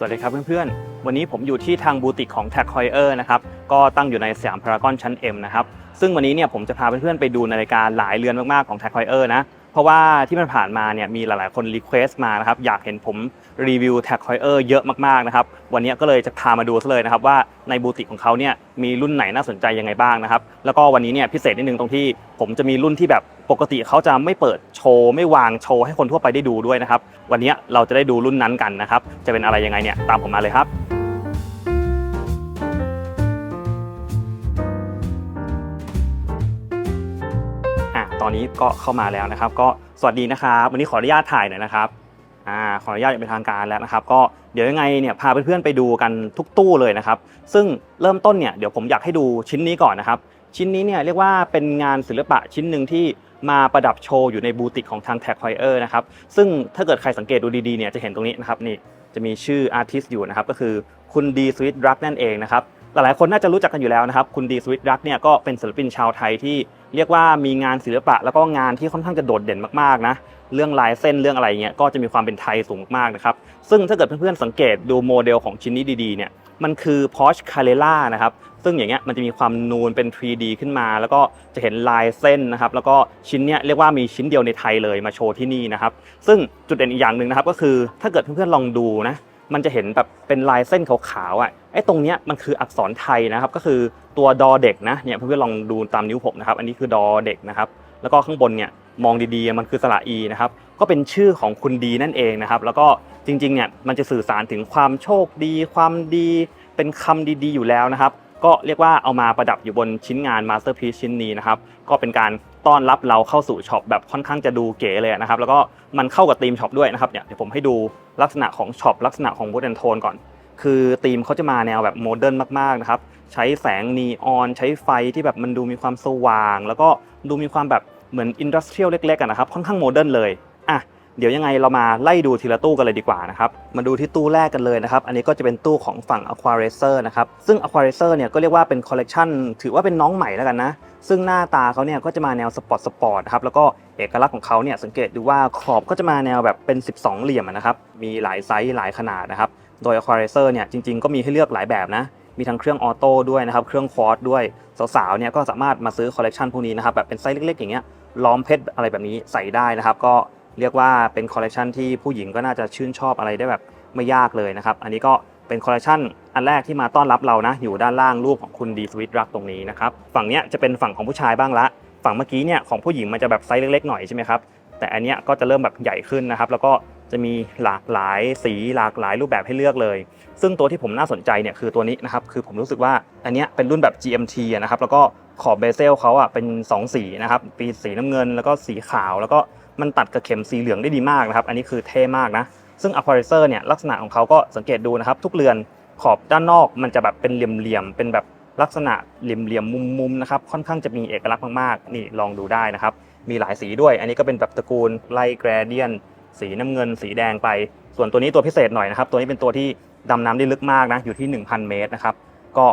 สวัสดีครับเพื่อนๆ วันนี้ผมอยู่ที่ทางบูติกของ Tag Heuer นะครับ ก็ตั้งอยู่ในสยามพารากอนชั้น M นะครับ ซึ่งวันนี้เนี่ยผมจะพาเพื่อนๆไปดูนาฬิกาหลายเรือนมากๆของ Tag Heuer นะ เพราะว่าที่มันผ่านมาเนี่ยมีหลายๆคนรีเควสต์มานะครับ อยากเห็นผมรีวิว Tag Heuer เยอะมากๆนะครับ วันนี้ก็เลยจะพามาดูซะเลยนะครับว่าในบูติกของเขาเนี่ยมีรุ่นไหนน่าสนใจยังไงบ้างนะครับ แล้วก็วันนี้เนี่ยพิเศษนิดนึงตรงที่ผมจะมีรุ่นที่แบบ ปกติเขาจะไม่เปิดโชว์ไม่วางโชว์ให้คนทั่วไปได้ดูด้วยนะครับ วันนี้เราจะได้ดูรุ่นนั้นกันนะครับ จะเป็นอะไรยังไงเนี่ยตามผมมาเลยครับอะตอนนี้ก็เข้ามาแล้วนะครับ ก็สวัสดีนะครับ วันนี้ขออนุญาตถ่ายหน่อยนะครับอ่าขออนุญาตอย่างเป็นทางการแล้วนะครับ ก็เดี๋ยวยังไงเนี่ยพาเพื่อนๆไปดูกันทุกตู้เลยนะครับ ซึ่งเริ่มต้นเนี่ยเดี๋ยวผมอยากให้ดูชิ้นนี้ก่อนนะครับ ชิ้นนี้เนี่ยเรียกว่าเป็นงานศิลปะชิ้นหนึ่งที่ มาประดับโชว์อยู่ในบูติกของทาง Tag Heuer นะครับ ซึ่งถ้าเกิดใครสังเกตดูดีๆเนี่ยจะเห็นตรงนี้นะครับนี่จะมีชื่ออาร์ติสต์อยู่นะครับก็คือคุณดีสวิตรักนั่นเองนะครับหลายๆคนน่าจะรู้จักกันอยู่แล้วนะครับ คุณดีสวิตรักเนี่ยก็เป็นศิลปินชาวไทยที่เรียกว่ามีงานศิลปะ แล้วก็งานที่ค่อนข้างจะโดดเด่นมากๆนะเรื่องลายเส้นเรื่องอะไรเงี้ยก็จะมีความเป็นไทยสูงมากๆนะครับซึ่งถ้าเกิดเพื่อนๆสังเกตดูโมเดลของชิ้นนี้ดีๆเนี่ยมันคือ Porsche Carrera นะครับ ซึ่งอย่างเงี้ยมันจะมีความนูนเป็น 3D ขึ้นมา แล้วก็จะเห็นลายเส้นนะครับ แล้วก็ชิ้นเนี้ยเรียกว่ามีชิ้นเดียวในไทยเลยมาโชว์ที่นี่นะครับ ซึ่งจุดเด่นอีกอย่างหนึ่งนะครับ ก็คือถ้าเกิดเพื่อนๆลองดูนะ มันจะเห็นแบบเป็นลายเส้นขาวๆอะไอ้ตรงเนี้ยมันคืออักษรไทยนะครับ ก็คือตัวดอเด็กนะเนี่ยเพื่อนๆลองดูตามนิ้วผมนะครับ อันนี้คือดอเด็กนะครับ แล้วก็ข้างบนเนี่ยมองดีๆ มันคือสระอีนะครับ ก็เป็นชื่อของคุณดีนั่นเองนะครับ แล้วก็จริงๆเนี่ยมันจะสื่อสารถึงความโชคดี ความดี เป็นคำดีๆ อยู่แล้วนะครับ ก็เรียกว่าเอามาประดับอยู่บนชิ้นงานมาสเตอร์พี e ชิ้นนี้นะครับก็เป็นการต้อนรับเราเข้าสู่ช็อปแบบค่อนข้างจะดูเก๋เลยนะครับแล้วก็มันเข้ากับธีมช็อปด้วยนะครับเนี่ยเดี๋ยวผมให้ดูลักษณะของช็อปลักษณะของบูธแอนโทนก่อน คือธีมเขาจะมาแนวแบบโมเดิร์นมากๆนะครับใช้แสงนีออนใช้ไฟที่แบบมันดูมีความสว่าง แล้วก็ดูมีความแบบเหมือนอินดัสเทรียลเล็กๆนะครับค่อนข้างโมเดิร์นเลย เดี๋ยวยังไงเรามาไล่ดูทีละตู้กันเลยดีกว่านะครับมาดูที่ตู้แรกกันเลยนะครับ อันนี้ก็จะเป็นตู้ของฝั่ง Aqua Racer นะครับซึ่ง Aqua Racer เนี่ยก็เรียกว่าเป็นคอลเลกชันถือว่าเป็นน้องใหม่แล้วกันนะ ซึ่งหน้าตาเขาเนี่ยก็จะมาแนวสปอร์ตสปอร์ตนะครับแล้วก็เอกลักษณ์ของเขาเนี่ยสังเกตดูว่าขอบก็จะมาแนวแบบเป็น 12 เหลี่ยมนะครับมีหลายไซส์หลายขนาดนะครับโดย Aqua Racer เนี่ยจริงๆก็มีให้เลือกหลายแบบนะมีทั้งเครื่องออโต้ด้วยนะครับ เครื่องควอตด้วย สาวๆ เนี่ยก็สามารถมาซื้อคอลเลกชันพวกนี้นะครับ แบบเป็นไซส์เล็กๆ อย่างเงี้ย ล้อมเพชรอะไรแบบนี้ใส่ได้นะครับ ก็ เรียกว่าเป็นคอลเลกชันที่ผู้หญิงก็น่าจะชื่นชอบอะไรได้แบบไม่ยากเลยนะครับ อันนี้ก็เป็นคอลเลกชันอันแรกที่มาต้อนรับเรานะ อยู่ด้านล่างรูปของคุณดีสวิตรักตรงนี้นะครับ ฝั่งเนี้ยจะเป็นฝั่งของผู้ชายบ้างละ ฝั่งเมื่อกี้เนี่ยของผู้หญิงมันจะแบบไซส์เล็กๆหน่อยใช่ไหมครับแต่อันเนี้ยก็จะเริ่มแบบใหญ่ขึ้นนะครับ แล้วก็จะมีหลากหลายสีหลากหลายรูปแบบให้เลือกเลย ซึ่งตัวที่ผมน่าสนใจเนี่ยคือตัวนี้นะครับ คือผมรู้สึกว่าอันเนี้ยเป็นรุ่นแบบ GMT นะครับ แล้วก็ขอบเบเซลเขาอะเป็น 2 สีนะครับ ปีสีน้ำเงิน แล้วก็สีขาว แล้วก็ มันตัดกับเข็มสีเหลืองได้ดีมากนะครับ อันนี้คือเท่มากนะ ซึ่ง a p p a r a t o r เนี่ยลักษณะของเขาก็สังเกตดูนะครับ ทุกเรือนขอบด้านนอกมันจะแบบเป็นเหลี่ยมๆเป็นแบบลักษณะเหลี่ยมๆมุมๆนะครับค่อนข้างจะมีเอกลักษณ์มากๆนี่ลองดูได้นะครับ มีหลายสีด้วย อันนี้ก็เป็นแบบตระกูลไลแกรเดียนสีน้ำเงิน สีแดงไป ส่วนตัวนี้ตัวพิเศษหน่อยนะครับ ตัวนี้เป็นตัวที่ดำน้ำได้ลึกมากนะอยู่ที่ 1,000 เมตรนะครับก็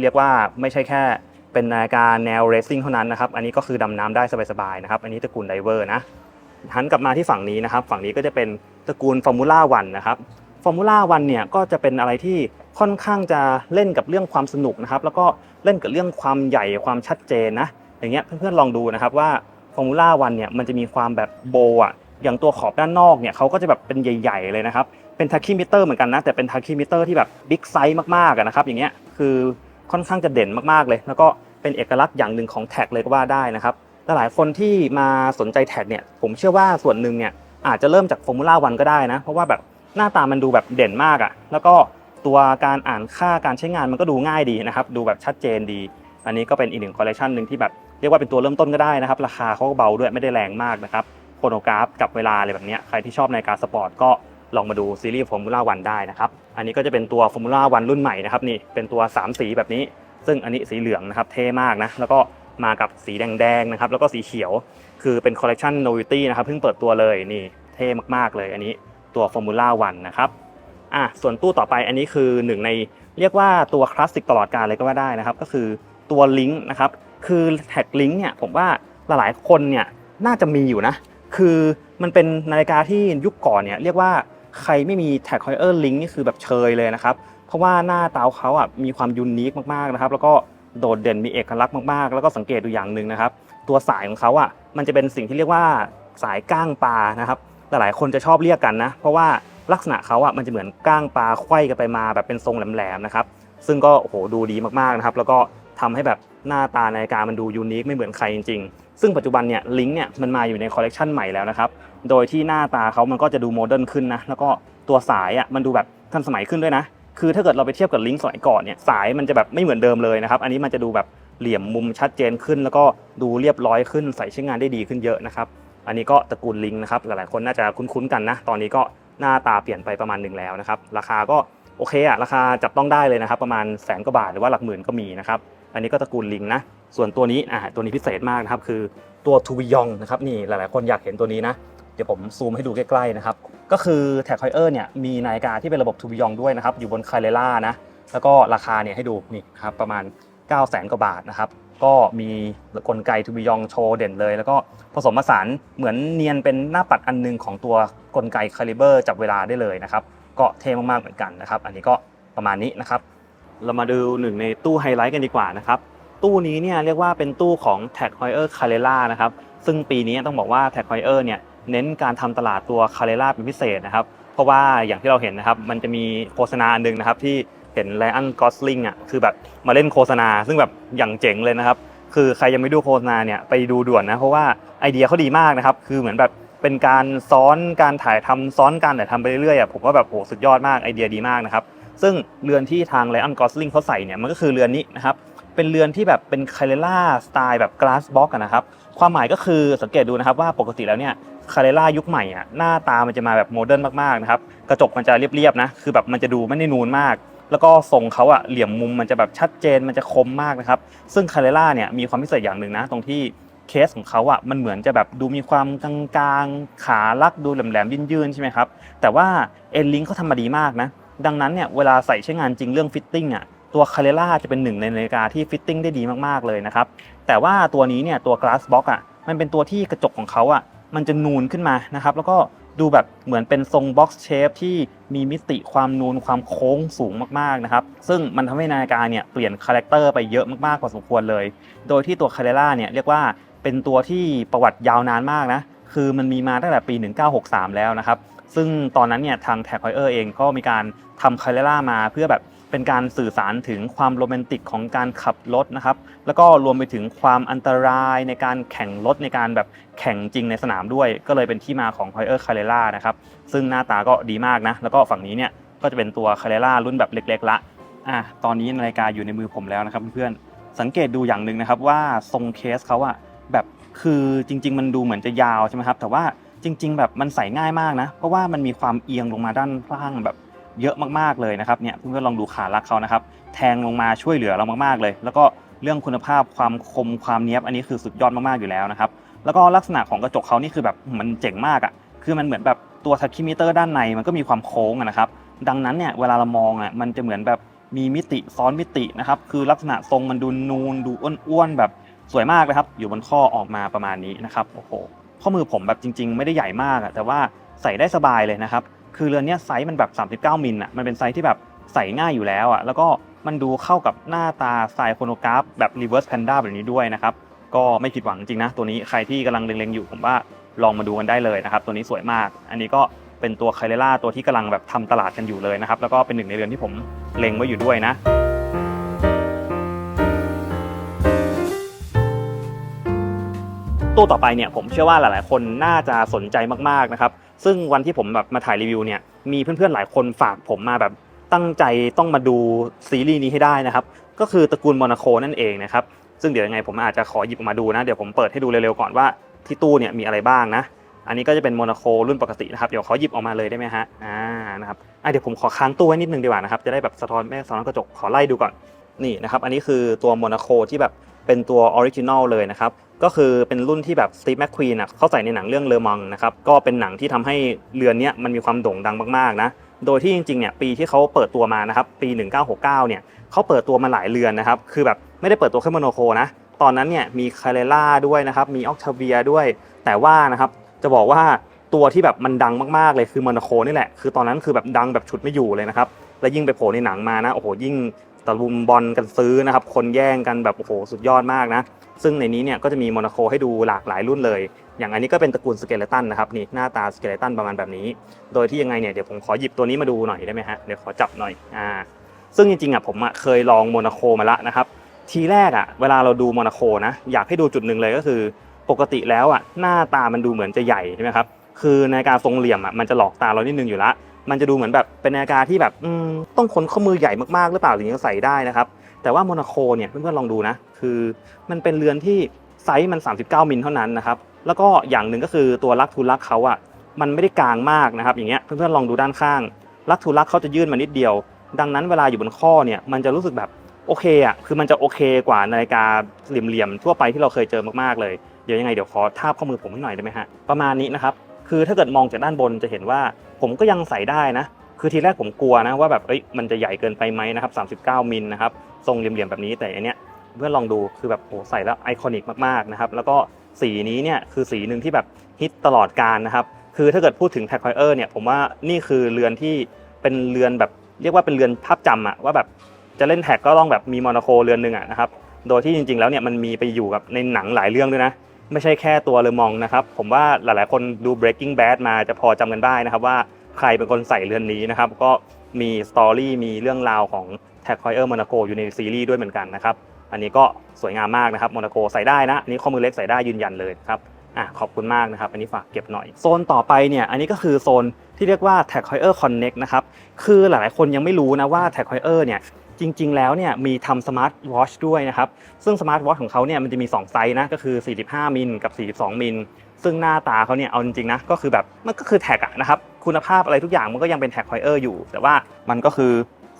เรียกว่าไม่ใช่แค่เป็นนาฬิกาแนวเรซซิ่งเท่านั้นนะครับ อันนี้ก็คือดำน้ำได้สบายๆนะครับ อันนี้ตระกูลไดเวอร์นะ หันกลับมาที่ฝั่งนี้นะครับ ฝั่งนี้ก็จะเป็นตระกูลฟอร์มูล่าวันนะครับฟอร์มูล่าวันเนี่ยก็จะเป็นอะไรที่ค่อนข้างจะเล่นกับเรื่องความสนุกนะครับแล้วก็เล่นกับเรื่องความใหญ่ความชัดเจนนะอย่างเงี้ยเพื่อนๆลองดูนะครับว่าฟอร์มูล่าวันเนี่ยมันจะมีความแบบโบอะอย่างตัวขอบด้านนอกเนี่ยเขาก็จะแบบเป็นใหญ่ ๆ เลยนะครับเป็นทักคีมิเตอร์เหมือนกันนะแต่เป็นทักคีมิเตอร์ที่แบบบิ๊กไซส์มากๆนะครับอย่างเงี้ยคือค่อนข้างจะเด่นมากๆเลย แล้วก็เป็นเอกลักษณ์อย่างหนึ่งของแท็กเลยก็ว่าได้นะครับ หลายๆคนที่มาสนใจแท็กเนี่ยผมเชื่อว่าส่วนหนึ่งเนี่ยอาจจะเริ่มจากฟอร์มูล่าวันก็ได้นะ เพราะว่าแบบหน้าตามันดูแบบเด่นมากอะ่ะ แล้วก็ตัวการอ่านค่าการใช้งานมันก็ดูง่ายดีนะครับ ดูแบบชัดเจนดี อันนี้ก็เป็นอีกหนึ่งคอลเลคชันหนึ่งที่แบบเรียกว่าเป็นตัวเริ่มต้นก็ได้นะครับ ราคาเขาก็เบาด้วยไม่ได้แรงมากนะครับโครโนกราฟกับเวลาอะไรแบบเนี้ยใครที่ชอบในการสปอร์ตก็ลองมาดูซีรีส์ฟอร์มูล่าวันได้นะครับ อันนี้ก็จะเป็นตัวฟอร์มูล่าวันรุ่นใหม่นะครับนี่เป็นตัวสามสีแบบนี้ ซึ่งอันนี้สีเหลืองนะครับเท่มากนะแล้วก็ มากับสีแดงๆนะครับแล้วก็สีเขียวคือเป็นคอลเล t ชันโนวิตี้นะครับเพิ่งเปิดตัวเลยนี่เท่มากๆเลยอันนี้ตัวฟอร์มูล่าวันนะครับอะส่วนตู้ต่อไปอันนี้คือหนึ่งในเรียกว่าตัวคลาสสิกตลอดกาลเลยก็ว่าได้นะครับ ก็คือตัวลิงก์นะครับคือแท็กลิงก์เนี่ยผมว่าหลายๆคนเนี่ยน่าจะมีอยู่นะ คือมันเป็นนาฬิกาที่ยุคก่อนเนี่ยเรียกว่าใครไม่มี Tag Heuer Link นี่คือแบบเชยเลยนะครับ เพราะว่าหน้าตาเขาอะมีความยูนิคมากๆนะครับ แล้วก็ โดดเด่นมีเอกลักษณ์มากๆ แล้วก็สังเกตดูอย่างหนึ่งนะครับ ตัวสายของเขาอะมันจะเป็นสิ่งที่เรียกว่าสายก้างปลานะครับหลายๆคนจะชอบเรียกกันนะ เพราะว่าลักษณะเขาอะมันจะเหมือนก้างปลาไขว้กันไปมาแบบเป็นทรงแหลมๆนะครับซึ่งก็โหดูดีมากๆนะครับแล้วก็ทำให้แบบหน้าตานาฬิกามันดูยูนิคไม่เหมือนใครจริงๆ ซึ่งปัจจุบันเนี่ยลิงก์เนี่ยมันมาอยู่ในคอลเลกชันใหม่แล้วนะครับ โดยที่หน้าตาเขามันก็จะดูโมเดิร์นขึ้นนะ แล้วก็ตัวสายอะมันดูแบบทันสมัยขึ้นด้วยนะ คือถ้าเกิดเราไปเทียบกับลิงก์สมัยก่อนเนี่ยสายมันจะแบบไม่เหมือนเดิมเลยนะครับ อันนี้มันจะดูแบบเหลี่ยมมุมชัดเจนขึ้น แล้วก็ดูเรียบร้อยขึ้นใส่ใช้งานได้ดีขึ้นเยอะนะครับ อันนี้ก็ตระกูลลิงก์นะครับหลายๆคนน่าจะคุ้นๆกันนะ ตอนนี้ก็หน้าตาเปลี่ยนไปประมาณหนึ่งแล้วนะครับ ราคาก็โอเคอะราคาจับต้องได้เลยนะครับ ประมาณแสนกว่าบาทหรือว่าหลักหมื่นก็มีนะครับ อันนี้ก็ตระกูลลิงก์นะ ส่วนตัวนี้อ่าตัวนี้พิเศษมากนะครับคือตัวทูบิยองนะครับนี่หลายๆคนอยากเห็นตัวนี้นะ เดี๋ยวผมซูมให้ดูใกล้ๆนะครับ ก็คือแท็กไฮเออร์เนี่ยมีนาฬิกาที่เป็นระบบทูบิยองด้วยนะครับ อยู่บนคาเรล่านะ แล้วก็ราคาเนี่ยให้ดูนี่ครับประมาณ 9 0 0 0 0 0กว่าบาทนะครับ ก็มีกลไกทูบิยองโชว์เด่นเลย แล้วก็ผสมผสานเหมือนเนียนเป็นหน้าปัดอันหนึงของตัวกลไกคาลิเบอร์จับเวลาได้เลยนะครับก็เท่มากๆเหมือนกันนะครับ อันนี้ก็ประมาณนี้นะครับ เรามาดูหนึ่งในตู้ไฮไลท์กันดีกว่านะครับ ตู้นี้เนี่ยเรียกว่าเป็นตู้ของ Tag Heuer c a r e l a นะครับ ซึ่งปีนี้ต้องบอกว่า Tag Heuer เนี่ย เน้นการทำตลาดตัว c a r e l a เป็นพิเศษนะครับ เพราะว่าอย่างที่เราเห็นนะครับ มันจะมีโฆษณาอันหนึ่งนะครับที่เห็นไลอันกอสลิงอะคือแบบมาเล่นโฆษณา ซึ่งแบบอย่างเจ๋งเลยนะครับ คือใครยังไม่ดูโฆษณาเนี่ยไปดูด่วนนะ เพราะว่าไอเดียเขาดีมากนะครับ คือเหมือนแบบเป็นการซ้อนการถ่ายทำซ้อนการถ่ายทำไปเรื่อยๆอะผมว่าแบบโหสุดยอดมากไอเดียดีมากนะครับ ซึ่งเรือนที่ทางไลอันกอสลิงเขาใส่เนี่ยมันก็คือเรือนนี้นะครับเป็นเรือนที่แบบเป็นคาเรล่าสไตล์แบบ glass box อะนะครับความหมายก็คือสังเกตดูนะครับว่าปกติแล้วเนี่ย คาเรล่ายุคใหม่อะหน้าตามันจะมาแบบโมเดิร์นมากๆนะครับกระจกมันจะเรียบๆนะคือแบบมันจะดูไม่ได้นูนมาก แล้วก็ทรงเขาอะเหลี่ยมมุมมันจะแบบชัดเจนมันจะคมมากนะครับซึ่งคาเรล่าเนี่ยมีความพิเศษอย่างหนึ่งนะ ตรงที่เคสของเขาอะมันเหมือนจะแบบดูมีความกลางๆขาลักดูแหลมๆยื่นๆใช่ไหมครับแต่ว่าเอ็นลิงเขาทำมาดีมากนะดังนั้นเนี่ยเวลาใส่ใช้งานจริงเรื่องฟิตติ้งอะตัวคาเรล่าจะเป็นหนึ่งในนาฬิกาที่ฟิตติ้งได้ดีมากๆเลยนะครับแต่ว่าตัวนี้เนี่ยตัว glass box อะมันเป็นตัวที่กระจกของเขาอะ มันจะนูนขึ้นมานะครับ แล้วก็ดูแบบเหมือนเป็นทรง box shape ที่มีมิติความนูนความโค้งสูงมากๆนะครับ ซึ่งมันทำให้นาฬิกาเนี่ยเปลี่ยนคาแรคเตอร์ไปเยอะมากๆพอสมควรเลย โดยที่ตัวคาเรล่าเนี่ยเรียกว่าเป็นตัวที่ประวัติยาวนานมากนะ คือมันมีมาตั้งแต่ปี 1963 แล้วนะครับ ซึ่งตอนนั้นเนี่ยทางแท็กไฮเออร์เองก็มีการทำคาเรล่ามาเพื่อแบบ เป็นการสื่อสารถึงความโรแมนติกของการขับรถนะครับ แล้วก็รวมไปถึงความอันตรายในการแข่งรถในการแบบแข่งจริงในสนามด้วย ก็เลยเป็นที่มาของ h o y e r c a r r e r a นะครับ ซึ่งหน้าตาก็ดีมากนะ แล้วก็ฝั่งนี้เนี่ยก็จะเป็นตัว c a r r e r a รุ่นแบบเล็ก ๆ ละ อะ ตอนนี้นาฬิกาอยู่ในมือผมแล้วนะครับเพื่อนๆ สังเกตดูอย่างหนึ่งนะครับว่าทรงเคสเขาอะแบบคือจริง ๆ มันดูเหมือนจะยาวใช่ไหมครับ แต่ว่าจริง ๆ แบบมันใส่ง่ายมากนะ เพราะว่ามันมีความเอียงลงมาด้านล่างแบบ เยอะมากๆเลยนะครับเนี่ยเพื่อนๆลองดูขาลักเขานะครับแทงลงมาช่วยเหลือเรามากๆเลย แล้วก็เรื่องคุณภาพความคมความเนี้ยบอันนี้คือสุดยอดมากๆอยู่แล้วนะครับแล้วก็ลักษณะของกระจกเขานี่คือแบบมันเจ๋งมากอะคือมันเหมือนแบบตัวทัชคิมิเตอร์ด้านในมันก็มีความโค้งนะครับดังนั้นเนี่ยเวลาเรามองอะมันจะเหมือนแบบมีมิติซ้อนมิตินะครับคือลักษณะทรงมันดูนูนดูอ้วนๆแบบสวยมากเลยครับ อยู่บนข้อออกมาประมาณนี้นะครับโอ้โหข้อมือผมแบบจริง ๆ ไม่ได้ใหญ่มากอะแต่ว่าใส่ได้สบายเลยนะครับ คือเรือนเนี้ยไซส์มันแบบ39มิลอะมันเป็นไซส์ที่แบบใส่ง่ายอยู่แล้วอะแล้วก็มันดูเข้ากับหน้าตาสไตล์โคโนกราฟแบบ reverse panda แบบนี้ด้วยนะครับก็ไม่ผิดหวังจริงนะ ตัวนี้ใครที่กำลังเล็งๆอยู่ผมว่าลองมาดูกันได้เลยนะครับ ตัวนี้สวยมาก อันนี้ก็เป็นตัวไคเลล่าตัวที่กำลังแบบทำตลาดกันอยู่เลยนะครับ แล้วก็เป็นหนึ่งในเรือนที่ผมเล็งไว้อยู่ด้วยนะ ตู้ต่อไปเนี่ยผมเชื่อว่าหลาย ๆ คนน่าจะสนใจมากๆนะครับซึ่งวันที่ผมแบบมาถ่ายรีวิวเนี่ยมีเพื่อน ๆ หลายคนฝากผมมาแบบตั้งใจต้องมาดูซีรีส์นี้ให้ได้นะครับก็คือตระกูลโมนาโคนั่นเองนะครับซึ่งเดี๋ยวยังไงผมอาจจะขอหยิบออกมาดูนะเดี๋ยวผมเปิดให้ดูเร็ว ๆ ก่อนว่าที่ตู้เนี่ยมีอะไรบ้างนะอันนี้ก็จะเป็นโมนาโครุ่นปกตินะครับเดี๋ยวขอหยิบออกมาเลยได้ไหมฮะอ่านะครับอะเดี๋ยวผมขอค้างตู้ไว้นิดนึงดีกว่านะครับจะได้แบบสะท้อนไม่สะท้อนกระจกขอไล่ดูก่อนนี่นะครับอันนี้คือตัวโมนาโคที่แบบ เป็นตัวออริจินอลเลยนะครับ ก็คือเป็นรุ่นที่แบบสตีฟแมคควีนอะเขาใส่ในหนังเรื่องเลอมังนะครับ ก็เป็นหนังที่ทำให้เรือนนี้มันมีความโด่งดังมากๆนะ โดยที่จริงๆเนี่ยปีที่เขาเปิดตัวมานะครับปี 1969 เนี่ยเขาเปิดตัวมาหลายเรือนนะครับ คือแบบไม่ได้เปิดตัวแค่โมโนโคนะ ตอนนั้นเนี่ยมีคาเรล่าด้วยนะครับ มีออกทาเวียด้วย แต่ว่านะครับจะบอกว่าตัวที่แบบมันดังมากๆเลยคือมอนโคนี่แหละ คือตอนนั้นคือแบบดังแบบฉุดไม่อยู่เลยนะครับ แล้วยิ่งไปโผล่ในหนังมานะ โอ้โห ยิ่ง ตะลุมบอลกันซื้อนะครับ คนแย่งกันแบบโอ้โหสุดยอดมากนะ ซึ่งในนี้เนี่ยก็จะมีโมอนโคให้ดูหลากหลายรุ่นเลย อย่างอันนี้ก็เป็นตระกูลสเกเลตันนะครับนี่หน้าตาสเกเลตันประมาณแบบนี้ โดยที่ยังไงเนี่ยเดี๋ยวผมขอหยิบตัวนี้มาดูหน่อยได้ไหมฮะเดี๋ยวขอจับหน่อยอ่าซึ่งจริงๆอะผมอะเคยลองโมนาโคมาล้วนะครับทีแรกอะเวลาเราดูโมนาโคนะอยากให้ดูจุดหนึ่งเลยก็คือ ปกติแล้วอะหน้าตามันดูเหมือนจะใหญ่ใช่ไหมครับคือในการทรงเหลี่ยมอะมันจะหลอกตาเรานิดนึงอยู่ละ มันจะดูเหมือนแบบเป็นนาฬิกาที่แบบต้องคนข้อมือใหญ่มากๆหรือเปล่าถึงจะใส่ได้นะครับ แต่ว่าโมนาโคเนี่ยเพื่อนๆลองดูนะ คือมันเป็นเรือนที่ไซส์มัน 39 มิลเท่านั้นนะครับ แล้วก็อย่างหนึ่งก็คือตัวลักทูลักเขาอะมันไม่ได้กลางมากนะครับ อย่างเงี้ยเพื่อนๆลองดูด้านข้าง ลักทูลักเขาจะยื่นมานิดเดียว ดังนั้นเวลาอยู่บนข้อเนี่ยมันจะรู้สึกแบบโอเคอะคือมันจะโอเคกว่านาฬิกาเหลี่ยมๆทั่วไปที่เราเคยเจอมากๆเลยเดี๋ยวยังไงเดี๋ยวขอทาบข้อมือผมให้หน่อยได้ไหมฮะประมาณนี้นะครับ คือถ้าเกิดมองจากด้านบนจะเห็นว่าผมก็ยังใส่ได้นะ คือทีแรกผมกลัวนะว่าแบบเอ้ยมันจะใหญ่เกินไปไหมนะครับ39มิลนะครับทรงเหลี่ยมๆแบบนี้แต่อันเนี้ยเพื่อนลองดูคือแบบโอ้ใส่แล้วไอคอนิกมากๆนะครับแล้วก็สีนี้เนี่ยคือสีหนึ่งที่แบบฮิตตลอดการนะครับคือถ้าเกิดพูดถึงแท็กไ i เออร์เนี่ยผมว่านี่คือเรือนที่เป็นเรือนแบบเรียกว่าเป็นเรือนภาพจำอะว่าแบบจะเล่นแท็กก็ต้องแบบมีโมนาโคเรือนหนึ่งอะนะครับโดยที่จริงๆแล้วเนี่ยมันมีไปอยู่กับในหนังหลายเรื่องด้วยนะ ไม่ใช่แค่ตัวเลอมองนะครับ ผมว่าหลายๆ คนดู Breaking Bad มาจะพอจำกันได้นะครับว่าใครเป็นคนใส่เรือนนี้นะครับ ก็มีสตอรี่มีเรื่องราวของ Tag Heuer Monaco อยู่ในซีรีส์ด้วยเหมือนกันนะครับ อันนี้ก็สวยงามมากนะครับโมนาโกใส่ได้นะ อันนี้ข้อมือเล็กใส่ได้ยืนยันเลยครับอะขอบคุณมากนะครับ อันนี้ฝากเก็บหน่อย โซนต่อไปเนี่ย อันนี้ก็คือโซนที่เรียกว่า Tag Heuer Connect นะครับ คือหลายๆคนยังไม่รู้นะว่า Tag Heuer เนี่ย จริง ๆ แล้วเนี่ยมีทำสมาร์ทวอชด้วยนะครับ ซึ่งสมาร์ทวอชของเขาเนี่ยมันจะมี 2 ไซส์นะ ก็คือ 45 มิลกับ 42 มิล ซึ่งหน้าตาเขาเนี่ยเอาจริงๆนะ ก็คือแบบมันก็คือแท็กอะนะครับ คุณภาพอะไรทุกอย่างมันก็ยังเป็นแท็กไ i เออร์อยู่ แต่ว่ามันก็คือ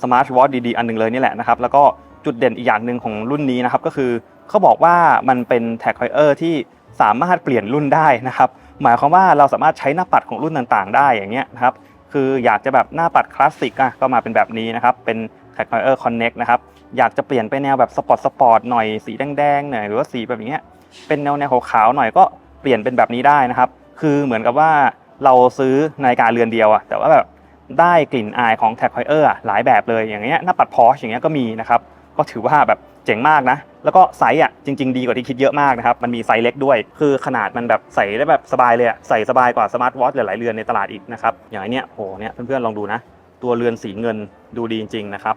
สมาร์ทวอชดีๆ อันหนึงเลยนี่แหละนะครับ แล้วก็จุดเด่นอีกอย่างหนึ่งของรุ่นนี้นะครับ ก็คือเขาบอกว่ามันเป็นแท็กไ i เออร์ที่สามารถเปลี่ยนรุ่นได้นะครับ หมายความว่าเราสามารถใช้หน้าปัดของรุ่นต่างๆ ได้อย่างเงี้ยนะครับ คืออยากจะแบบหน้าปัดคลาสสิกอะก็มาเป็นแบบนี้นะครับ เป็น Tag Heuer Connect นะครับ อยากจะเปลี่ยนไปแนวแบบสปอร์ตสปอร์ตหน่อยสีแดงๆหน่อยหรือว่าสีแบบอย่างเงี้ยเป็นแนวแนวขาวๆหน่อยก็เปลี่ยนเป็นแบบนี้ได้นะครับ คือเหมือนกับว่าเราซื้อนาฬิกาเรือนเดียวอะแต่ว่าแบบได้กลิ่นอายของ Tag Heuer อะหลายแบบเลยอย่างเงี้ยหน้าปัดพอชอย่างเงี้ยก็มีนะครับก็ถือว่าแบบเจ๋งมากนะ แล้วก็ไซส์อะจริง ๆ ดีกว่าที่คิดเยอะมากนะครับ มันมีไซส์เล็กด้วย คือขนาดมันแบบใส่ได้แบบสบายเลยอะ ใส่สบายกว่าสมาร์ทวอทหลายๆเรือนในตลาดอีกนะครับ อย่างเนี้ยโหเนี่ยเพื่อนๆลองดูนะ ตัวเรือนสีเงินดูดีจริงๆนะครับ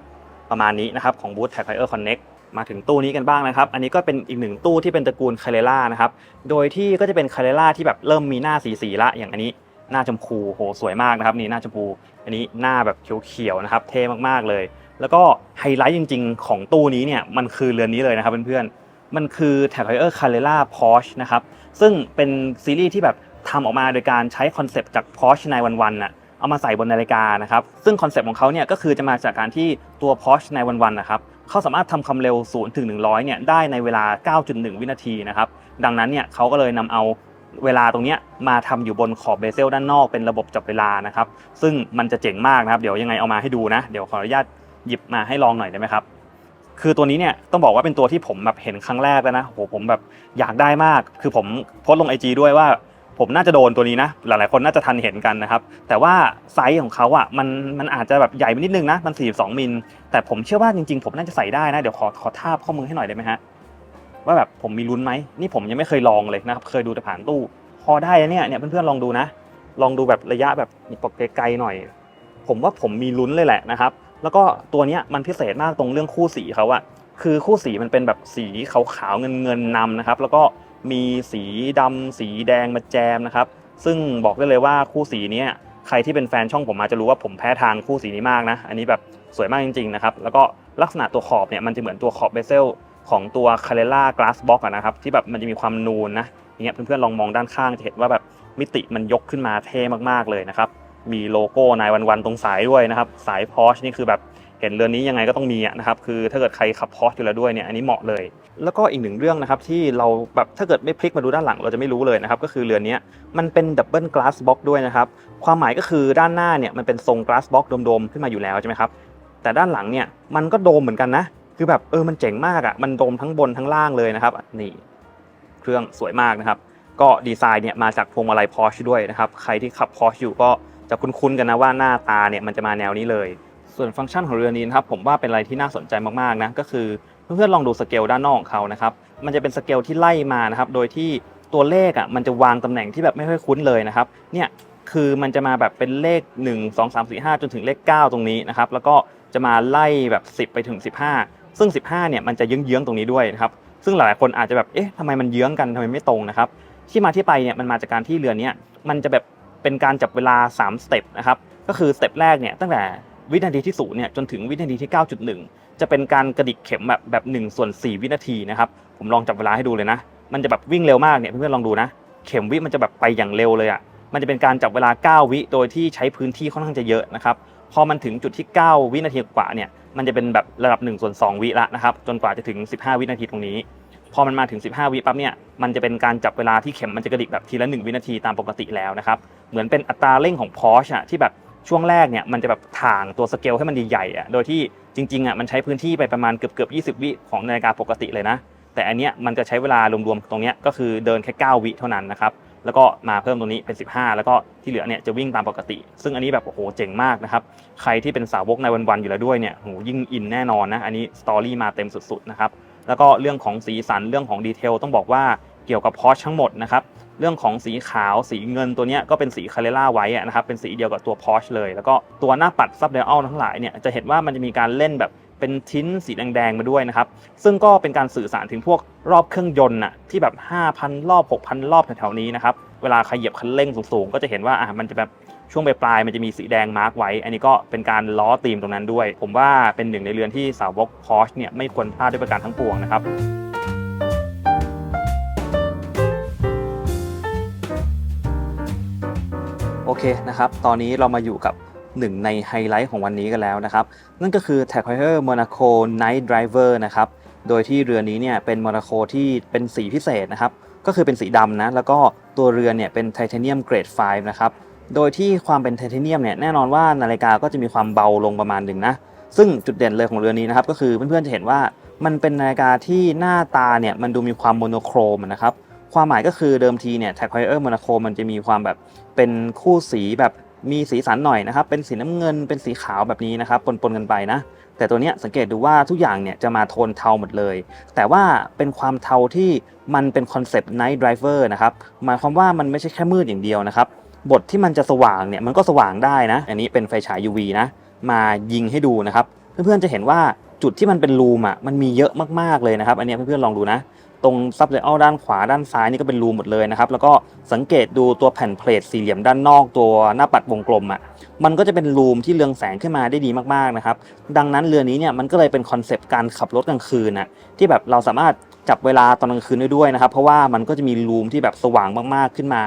ประมาณนี้นะครับของบูธ Tag Heuer Connect มาถึงตู้นี้กันบ้างนะครับ อันนี้ก็เป็นอีกหนึ่งตู้ที่เป็นตระกูลคาเรล่านะครับ โดยที่ก็จะเป็นคาเรล่าที่แบบเริ่มมีหน้าสีๆละ อย่างอันนี้หน้าชมพูโหสวยมากนะครับนี่หน้าชมพู อันนี้หน้าแบบเขียวๆนะครับ เท่มากๆเลย แล้วก็ไฮไลท์จริง ๆ ของตู้นี้เนี่ยมันคือเรือนนี้เลยนะครับเพื่อนๆ มันคือ Tag Heuer Carrera Porsche นะครับ ซึ่งเป็นซีรีส์ที่แบบทำออกมาโดยการใช้คอนเซปต์จาก Porsche ในวันๆน่ะ เอามาใส่บนนาฬิกานะครับ ซึ่งคอนเซปต์ของเขาเนี่ยก็คือจะมาจากการที่ตัว Porsche ในวันๆนะครับเขาสามารถทำความเร็ว0ถึง100เนี่ยได้ในเวลา 9.1 วินาทีนะครับ ดังนั้นเนี่ยเขาก็เลยนำเอาเวลาตรงนี้มาทำอยู่บนขอบเบเซลด้านนอกเป็นระบบจับเวลานะครับ ซึ่งมันจะเจ๋งมากนะครับ เดี๋ยวยังไงเอามาให้ดูนะ เดี๋ยวขออนุญาตหยิบมาให้ลองหน่อยได้ไหมครับ คือตัวนี้เนี่ยต้องบอกว่าเป็นตัวที่ผมแบบเห็นครั้งแรกแล้วนะโหผมแบบอยากได้มาก คือผมโพสต์ลงไอจด้วยว่า ผมน่าจะโดนตัวนี้นะ หลายๆคนน่าจะทันเห็นกันนะครับ แต่ว่าไซส์ของเขาอะมันมันอาจจะแบบใหญ่ไปนิดนึงนะ มัน 42 มิล แต่ผมเชื่อว่าจริงๆ ผมน่าจะใส่ได้นะ เดี๋ยวขอขอทาบข้อมือให้หน่อยได้ไหมฮะ ว่าแบบผมมีลุ้นไหม นี่ผมยังไม่เคยลองเลยนะครับ เคยดูแต่ผ่านตู้ พอได้เนี่ยเนี่ยเพื่อนๆลองดูนะ ลองดูแบบระยะแบบปกไกลๆหน่อย ผมว่าผมมีลุ้นเลยแหละนะครับ แล้วก็ตัวเนี้ยมันพิเศษมากตรงเรื่องคู่สีเขาอะคือคู่สีมันเป็นแบบสีขาวๆเงินๆนำนะครับ แล้วก็ มีสีดำสีแดงมาแจมนะครับ ซึ่งบอกได้เลยว่าคู่สีนี้ใครที่เป็นแฟนช่องผมมาจะรู้ว่าผมแพ้ทางคู่สีนี้มากนะ อันนี้แบบสวยมากจริงๆนะครับ แล้วก็ลักษณะตัวขอบเนี่ยมันจะเหมือนตัวขอบเบเซลของตัว c a r r e r a Glass Box อะนะครับ ที่แบบมันจะมีความนูนนะอย่างเงี้ยเพื่อนๆลองมองด้านข้างจะเห็นว่าแบบมิติมันยกขึ้นมาเท่มากๆเลยนะครับ มีโลโก้นายวันๆตรงสายด้วยนะครับ สาย Porsche นี่คือแบบ ห็นเรือนนี้ยังไงก็ต้องมีนะครับคือถ้าเกิดใครขับ Porsche อยู่แล้วด้วยเนี่ยอันนี้เหมาะเลย แล้วก็อีกหนึ่งเรื่องนะครับที่เราแบบถ้าเกิดไม่พลิกมาดูด้านหลังเราจะไม่รู้เลยนะครับก็คือเรือนนี้มันเป็นดับเบิลก a าสบ็อกด้วยนะครับความหมายก็คือด้านหน้าเนี่ยมันเป็นทรงก a าสบ็อกโดมๆขึ้นมาอยู่แล้วใช่ไหมครับแต่ด้านหลังเนี่ยมันก็โดมเหมือนกันนะคือแบบเออมันเจ๋งมากอะ่ะมันโดมทั้งบนทั้งล่างเลยนะครับนี่เครื่องสวยมากนะครับก็ดีไซน์เนี่ยมาจากพวงมาลัย Porsche ด้วยนะครับใครที่ขับ Porsche อยู่ก็จะคุ้นๆกันนะว่าหน้าตาเนี่ยมันจะมาแนวนี้เลย ส่วนฟังก์ชันของเรือนี้นะครับผมว่าเป็นอะไรที่น่าสนใจมากๆนะก็คือเพื่อนๆลองดูสเกลด้านนอกของเขานะครับมันจะเป็นสเกลที่ไล่มานะครับโดยที่ตัวเลขอะมันจะวางตำแหน่งที่แบบไม่ค่อยคุ้นเลยนะครับเนี่ยคือมันจะมาแบบเป็นเลข 1 2 3 4 5 จนถึงเลข 9 ตรงนี้นะครับแล้วก็จะมาไล่แบบ 10 ไปถึง 15 ซึ่ง 15เนี่ยมันจะเยื้องๆตรงนี้ด้วยนะครับซึ่งหลายๆคนอาจจะแบบเอ๊ะทำไมมันเยื้องกันทำไมไม่ตรงนะครับที่มาที่ไปเนี่ยมันมาจากการที่เรือเนี้ยมันจะแบบเป็นการจับเวลา 3 สเต็ปนะครับก็คือสเต็ปแรกเนี่ยตั้งแต่ วินาทีที่ศูนย์เนี่ยจนถึงวินาทีที่ 9.1 จะเป็นการกระดิกเข็มแบบแบบ1ส่วน4 วินาทีนะครับ ผมลองจับเวลาให้ดูเลยนะ มันจะแบบวิ่งเร็วมากเนี่ยเพื่อนๆลองดูนะ เข็มวิมันจะแบบไปอย่างเร็วเลยอะมันจะเป็นการจับเวลา 9 วิโดยที่ใช้พื้นที่ค่อนข้างจะเยอะนะครับพอมันถึงจุดที่ 9 วินาทีกว่าเนี่ยมันจะเป็นแบบระดับ1ส่วน2 วิละนะครับจนกว่าจะถึง 15 วินาทีตรงนี้ พอมันมาถึง 15 วิปั๊บเนี่ยมันจะเป็นการจับเวลาที่เข็มมันจะกระดิกแบบทีละ 1 วินาทีตามปกติแล้วนะครับเหมือนเป็นอัตราเร่งของ Porsche อะที่แบบ ช่วงแรกเนี่ยมันจะแบบถ่างตัวสเกลให้มันใหญ่ๆอะโดยที่จริงๆอะมันใช้พื้นที่ไปประมาณเกือบเกือบ20 วิของนาฬิกาปกติเลยนะ แต่อันเนี้ยมันจะใช้เวลารวมๆตรงเนี้ยก็คือเดินแค่ 9 วิเท่านั้นนะครับแล้วก็มาเพิ่มตรงนี้เป็น 15 แล้วก็ที่เหลือเนี่ยจะวิ่งตามปกติ ซึ่งอันนี้แบบโอ้โหเจ๋งมากนะครับใครที่เป็นสาวกในวันๆอยู่แล้วด้วยเนี่ยโหยิ่งอินแน่นอนนะอันนี้สตอรี่มาเต็มสุดๆนะครับแล้วก็เรื่องของสีสันเรื่องของดีเทลต้องบอกว่าเกี่ยวกับพอชทั้งหมดนะครับ เรื่องของสีขาวสีเงินตัวนี้ก็เป็นสีคาเรล่าไว้นะครับเป็นสีเดียวกับตัว Porsche เลย แล้วก็ตัวหน้าปัดซับเดลทั้งหลายเนี่ยจะเห็นว่ามันจะมีการเล่นแบบเป็นทิ้นสีแดงๆมาด้วยนะครับ ซึ่งก็เป็นการสื่อสารถึงพวกรอบเครื่องยนต์น่ะที่แบบ 5,000 รอบ 6,000 รอบแถวๆนี้นะครับ เวลาใครเหยียบคันเร่งสูงๆ ก็จะเห็นว่าอะมันจะแบบช่วงปลายๆมันจะมีสีแดงมาร์กไว้ อันนี้ก็เป็นการล้อธีมตรงนั้นด้วย ผมว่าเป็นหนึ่งในเรือนที่สาวก Porsche เนี่ยไม่ควรพลาดด้วยประการทั้งปวงนะครับ เคนะครับ ตอนนี้เรามาอยู่กับหนึ่งในไฮไลท์ของวันนี้กันแล้วนะครับ นั่นก็คือ Tag Heuer Monaco Night Driver นะครับ โดยที่เรือนี้เนี่ยเป็นโมนาโคที่เป็นสีพิเศษนะครับ ก็คือเป็นสีดำนะ แล้วก็ตัวเรือเนี่ยเป็นไทเทเนียมเกรด 5 นะครับ โดยที่ความเป็นไทเทเนียมเนี่ยแน่นอนว่านาฬิกาก็จะมีความเบาลงประมาณหนึ่งนะ ซึ่งจุดเด่นเลยของเรือนี้นะครับ ก็คือเพื่อนๆจะเห็นว่ามันเป็นนาฬิกาที่หน้าตาเนี่ยมันดูมีความโมโนโครมนะครับ ความหมายก็คือเดิมทีเนี่ย Tag Heuer Monaco มันจะมีความแบบเป็นคู่สีแบบมีสีสันหน่อยนะครับ เป็นสีน้ำเงิน เป็นสีขาวแบบนี้นะครับ ปนๆกันไปนะ แต่ตัวเนี้ยสังเกตดูว่าทุกอย่างเนี่ยจะมาโทนเทาหมดเลย แต่ว่าเป็นความเทาที่มันเป็นคอนเซปต์ Night Driver นะครับ หมายความว่ามันไม่ใช่แค่มืดอย่างเดียวนะครับ บทที่มันจะสว่างเนี่ยมันก็สว่างได้นะ อันนี้เป็นไฟฉาย UV นะ มายิงให้ดูนะครับ เพื่อนๆจะเห็นว่าจุดที่มันเป็นรูมอะ มันมีเยอะมากๆเลยนะครับ อันนี้เพื่อนๆลองดูนะ ตรงซับเลเอลด้านขวาด้านซ้ายนี่ก็เป็นรูหมดเลยนะครับ แล้วก็สังเกตดูตัวแผ่นเพลทสี่เหลี่ยมด้านนอกตัวหน้าปัดวงกลมอะมันก็จะเป็นรูมที่เรืองแสงขึ้นมาได้ดีมากๆนะครับ ดังนั้นเรือนี้เนี่ยมันก็เลยเป็นคอนเซปต์การขับรถกลางคืนน่ะที่แบบเราสามารถจับเวลาตอนกลางคืนได้ด้วยนะครับ เพราะว่ามันก็จะมีรูมที่แบบสว่างมากๆขึ้นมา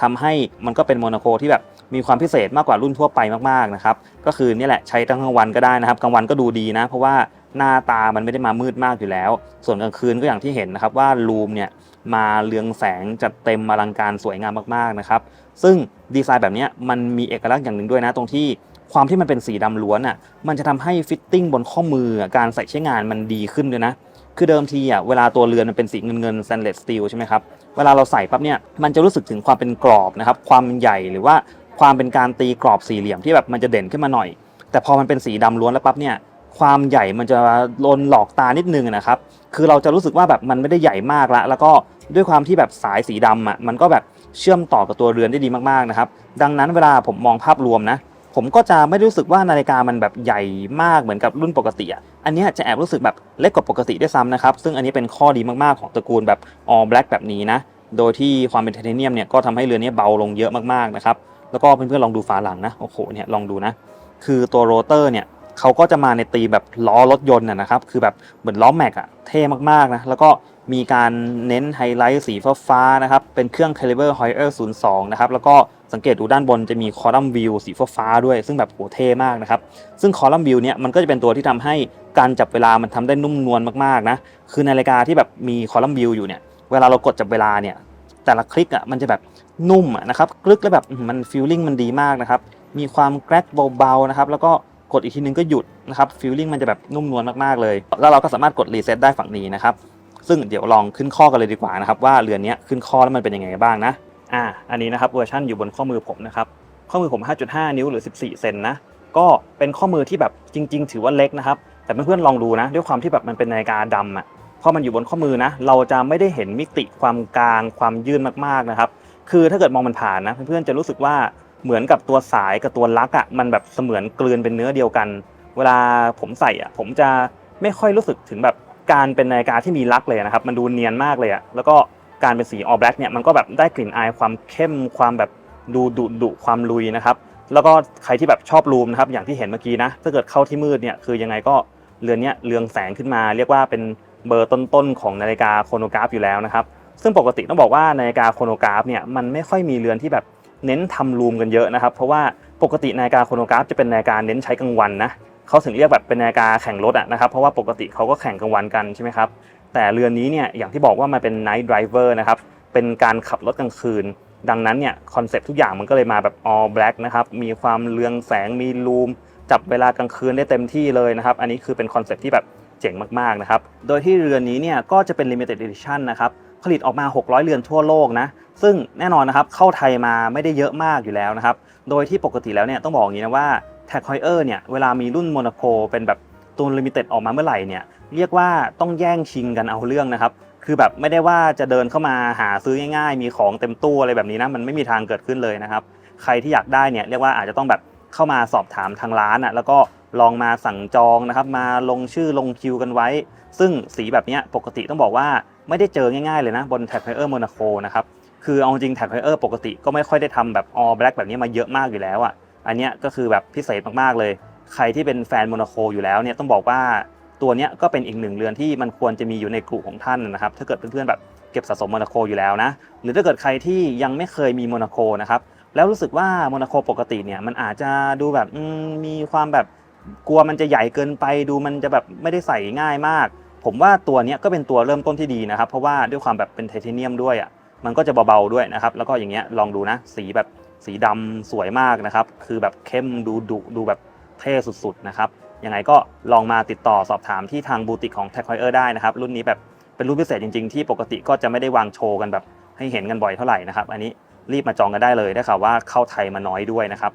ทำให้มันก็เป็นโมนาโคที่แบบมีความพิเศษมากกว่ารุ่นทั่วไปมากๆนะครับ ก็คือนี่แหละใช้ทั้งกลางวันก็ได้นะครับกลางวันก็ดูดีนะ เพราะว่า หน้าตามันไม่ได้มามืดมากอยู่แล้ว ส่วนกลางคืนก็อย่างที่เห็นนะครับว่ารูมเนี่ยมาเรืองแสงจัดเต็มอลังการสวยงามมากๆนะครับซึ่งดีไซน์แบบนี้มันมีเอกลักษณ์อย่างหนึ่งด้วยนะตรงที่ความที่มันเป็นสีดำล้วนอะมันจะทำให้ฟิตติ้งบนข้อมือการใส่ใช้งานมันดีขึ้นด้วยนะคือเดิมทีอะเวลาตัวเรือนมันเป็นสีเงินเงิน stainless steel ใช่ไหมครับเวลาเราใส่ปั๊บเนี่ยมันจะรู้สึกถึงความเป็นกรอบนะครับความใหญ่หรือว่าความเป็นการตีกรอบสี่เหลี่ยมที่แบบมันจะเด่นขึ้นมาหน่อย แต่พอมันเป็นสีดำล้วนแล้วปั๊บเนี่ย ความใหญ่มันจะลนหลอกตานิดนึงนะครับ คือเราจะรู้สึกว่าแบบมันไม่ได้ใหญ่มากละ แล้วก็ด้วยความที่แบบสายสีดำอะมันก็แบบเชื่อมต่อกับตัวเรือนได้ดีมากๆนะครับ ดังนั้นเวลาผมมองภาพรวมนะ ผมก็จะไม่ได้รู้สึกว่านาฬิกามันแบบใหญ่มากเหมือนกับรุ่นปกติอะ อันนี้จะแอบรู้สึกแบบเล็กกว่าปกติด้วยซ้ำนะครับ ซึ่งอันนี้เป็นข้อดีมากๆของตระกูลแบบ all black แบบนี้นะ โดยที่ความเป็นไทเทเนียมเนี่ยก็ทำให้เรือนนี้เบาลงเยอะมากๆนะครับ แล้วก็เพื่อนๆลองดูฝาหลังนะ โอ้โห เนี่ยลองดูนะ คือตัวโรเตอร์เนี่ย เขาก็จะมาในตีแบบล้อรถยนต์นะครับ คือแบบเหมือนล้อแม็กอะเท่มากๆนะแล้วก็มีการเน้นไฮไลท์สีฟ้าๆนะครับ เป็นเครื่อง Caliber Heuer 02 นะครับ แล้วก็สังเกตดูด้านบนจะมีคอลัมน์วิวสีฟ้าๆด้วย ซึ่งแบบโหเท่มากนะครับ ซึ่งคอลัมน์วิวเนี่ยมันก็จะเป็นตัวที่ทำให้การจับเวลามันทำได้นุ่มนวลมากๆนะ คือนาฬิกาที่แบบมีคอลัมน์วิวอยู่เนี่ย เวลาเรากดจับเวลาเนี่ย แต่ละคลิกอะมันจะแบบนุ่มนะครับกลึกแล้วแบบมันฟีลลิ่งมันดีมากนะครับ มีความแกรกเบาๆนะครับ แล้วก็ กดอีกทีนึงก็หยุดนะครับฟีลลิ่งมันจะแบบนุ่มนวลมากๆเลย แล้วเราก็สามารถกดรีเซ็ตได้ฝั่งนี้นะครับซึ่งเดี๋ยวลองขึ้นข้อกันเลยดีกว่านะครับว่าเรือนนี้ขึ้นข้อแล้วมันเป็นยังไงบ้างนะอ่าอันนี้นะครับเวอร์ชันอยู่บนข้อมือผมนะครับข้อมือผม 5.5 นิ้วหรือ 14 เซนนะก็เป็นข้อมือที่แบบจริง ๆ ถือว่าเล็กนะครับแต่เพื่อนๆลองดูนะ ด้วยความที่แบบมันเป็นนาฬิกาดำอะพอมันอยู่บนข้อมือนะ เราจะไม่ได้เห็นมิติความกลางความยื่นมากๆนะครับ คือถ้าเกิดมองมันผ่านนะเพื่อนๆจะรู้สึกว่า เหมือนกับตัวสายกับตัวลักอะมันแบบเสมือนกลืนเป็นเนื้อเดียวกัน เวลาผมใส่อะผมจะไม่ค่อยรู้สึกถึงแบบการเป็นนาฬิกาที่มีลักเลยนะครับ มันดูเนียนมากเลยอะแล้วก็การเป็นสีออแบล็กเนี่ยมันก็แบบได้กลิ่นอายความเข้มความแบบดูดุดุความลุยนะครับ แล้วก็ใครที่แบบชอบรูมนะครับอย่างที่เห็นเมื่อกี้นะถ้าเกิดเข้าที่มืดเนี่ยคือยังไงก็เรือนเนี้ยเรืองแสงขึ้นมา เรียกว่าเป็นเบอร์ต้นๆของนาฬิกาโครโนกราฟอยู่แล้วนะครับ ซึ่งปกติต้องบอกว่านาฬิกาโครโนกราฟเนี่ยมันไม่ค่อยมีเรือนที่แบบ เน้นทำรูมกันเยอะนะครับ เพราะว่าปกตินาฬิกาโครโนกราฟจะเป็นนาฬิกาเน้นใช้กลางวันนะเขาถึงเรียกแบบเป็นนาฬิกาแข่งรถอะนะครับเพราะว่าปกติเขาก็แข่งกลางวันกันใช่ไหมครับแต่เรือนนี้เนี่ยอย่างที่บอกว่ามันเป็น night driver นะครับเป็นการขับรถกลางคืน ดังนั้นเนี่ยคอนเซปต์ทุกอย่างมันก็เลยมาแบบ all black นะครับมีความเรืองแสงมีรูมจับเวลากลางคืนได้เต็มที่เลยนะครับ อันนี้คือเป็นคอนเซปต์ที่แบบเจ๋งมากๆนะครับ โดยที่เรือนนี้เนี่ยก็จะเป็น limited edition นะครับ ผลิตออกมา 600 เรือนทั่วโลกนะ ซึ่งแน่นอนนะครับเข้าไทยมาไม่ได้เยอะมากอยู่แล้วนะครับ โดยที่ปกติแล้วเนี่ยต้องบอกอย่างนี้นะว่า Tag Heuer เนี่ยเวลามีรุ่นโมนาโ o เป็นแบบตัว limited ออกมาเมื่อไหร่เนี่ยเรียกว่าต้องแย่งชิงกันเอาเรื่องนะครับคือแบบไม่ได้ว่าจะเดินเข้ามาหาซื้อง่ายๆ มีของเต็มตู้อะไรแบบนี้นะมันไม่มีทางเกิดขึ้นเลยนะครับ ใครที่อยากได้เนี่ยเรียกว่าอาจจะต้องแบบเข้ามาสอบถามทางร้านอะแล้วก็ลองมาสั่งจองนะครับมาลงชื่อลงคิวกันไว้ ซึ่งสีแบบเนี้ยปกติต้องบอกว่า ไม่ได้เจอง่ายๆเลยนะบนแท็กไฮเออร์โมนาโ o นะครับคือเอาจริงแท็กไฮเออร์ปกติก็ไม่ค่อยได้ทำแบบ all black แบบนี้มาเยอะมากอยู่แล้วอะอันเนี้ยก็คือแบบพิเศษมากๆเลย ใครที่เป็นแฟนโมนาโ o อยู่แล้วเนี่ยต้องบอกว่าตัวเนี้ยก็เป็นอีกหนึ่งเรือนที่มันควรจะมีอยู่ในกลุ่มของท่านนะครับถ้าเกิดเพื่อนๆแบบเก็บสะสมโมนาโ o อยู่แล้วนะหรือถ้าเกิดใครที่ยังไม่เคยมีโมนาโ o นะครับแล้วรู้สึกว่าโมนาโ o ปกติเนี่ยมันอาจจะดูแบบมีความแบบกลัวมันจะใหญ่เกินไปดูมันจะแบบไม่ได้ใส่ง่ายมาก ผมว่าตัวนี้ก็เป็นตัวเริ่มต้นที่ดีนะครับ เพราะว่าด้วยความแบบเป็นไทเทเนียมด้วยอะมันก็จะเบาๆด้วยนะครับ แล้วก็อย่างเงี้ยลองดูนะ สีแบบสีดำสวยมากนะครับ คือแบบเข้มดูดุดูแบบเท่สุดๆนะครับยังไงก็ลองมาติดต่อสอบถามที่ทางบูติกของ t a g h e u e r ได้นะครับ รุ่นนี้แบบเป็นรุ่นพิเศษจริงๆ ที่ปกติก็จะไม่ได้วางโชว์กันแบบให้เห็นกันบ่อยเท่าไหร่นะครับ อันนี้รีบมาจองกันได้เลยได้ข่าวว่าเข้าไทยมาน้อยด้วยนะครับ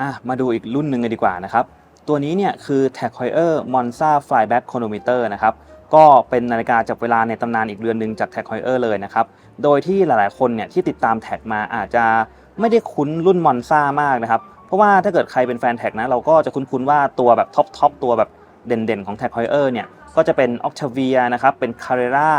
อะมาดูอีกรุ่นหนึ่งกันดีกว่านะครับ ตัวนี้เนี่ยคือ t a g h e u e r Monza Flyback Chronometer นะครับ ก็เป็นนาฬิกาจับเวลาในตำนานอีกเรือนหนึ่งจาก t a g h e u e r เลยนะครับ โดยที่หลายๆ คนเนี่ยที่ติดตามแท็กมาอาจจะไม่ได้คุ้นรุ่นมอนซ่ามากนะครับ เพราะว่าถ้าเกิดใครเป็นแฟนแท็กนะเราก็จะคุ้นๆว่าตัวแบบท็อปทอปตัวแบบเด่นๆ ของ t a g h e u e r เนี่ยก็จะเป็น Octavia นะครับ เป็น Carrera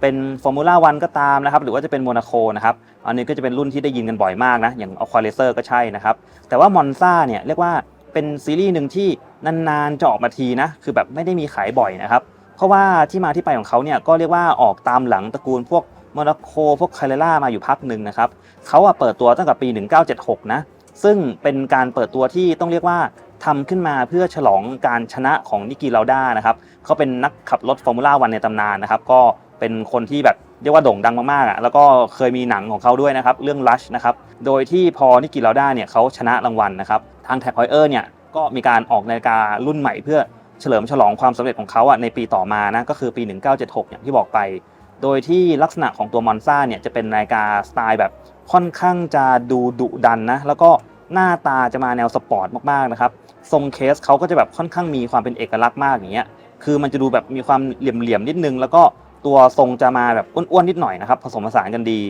เป็น Formula 1ก็ตามนะครับ หรือว่าจะเป็น Monaco นะครับ อันนี้ก็จะเป็นรุ่นที่ได้ยินกันบ่อยมากนะ อย่าง Aqua Racer ก็ใช่นะครับ แต่ว่า Monza เนี่ยเรียกว่าเป็นซีรีส์หนึ่งที่นานๆจะออกมาทีนะ คือแบบไม่ได้มีขายบ่อยนะครับ เพราะว่าที่มาที่ไปของเขาเนี่ยก็เรียกว่าออกตามหลังตระกูลพวกโมนาโคพวกคาเรล่ามาอยู่พักหนึ่งนะครับเขาอะเปิดตัวตั้งแต่ปี 1976 นะ ซึ่งเป็นการเปิดตัวที่ต้องเรียกว่าทำขึ้นมาเพื่อฉลองการชนะของนิกิลาด้านะครับเขาเป็นนักขับรถฟอร์มูล่าวันในตำนานนะครับ ก็เป็นคนที่แบบเรียกว่าโด่งดังมากๆอะแล้วก็เคยมีหนังของเขาด้วยนะครับ เรื่อง Rush นะครับ โดยที่พอนิกิลาด้าเนี่ยเขาชนะรางวัลนะครับ ทางแท็กฮอยเออร์เนี่ยก็มีการออกนาฬิการุ่นใหม่เพื่อ เฉลิมฉลองความสำเร็จของเขาอะในปีต่อมานะก็คือปี 1976 อย่างที่บอกไป โดยที่ลักษณะของตัวมอนซ่าเนี่ยจะเป็นนาฬิกาสไตล์แบบค่อนข้างจะดูดุดันนะแล้วก็หน้าตาจะมาแนวสปอร์ตมากๆนะครับทรงเคสเขาก็จะแบบค่อนข้างมีความเป็นเอกลักษณ์มากอย่างเงี้ยคือมันจะดูแบบมีความเหลี่ยมๆนิดนึง แล้วก็ตัวทรงจะมาแบบอ้วนๆนิดหน่อยนะครับผสมผสานกันดี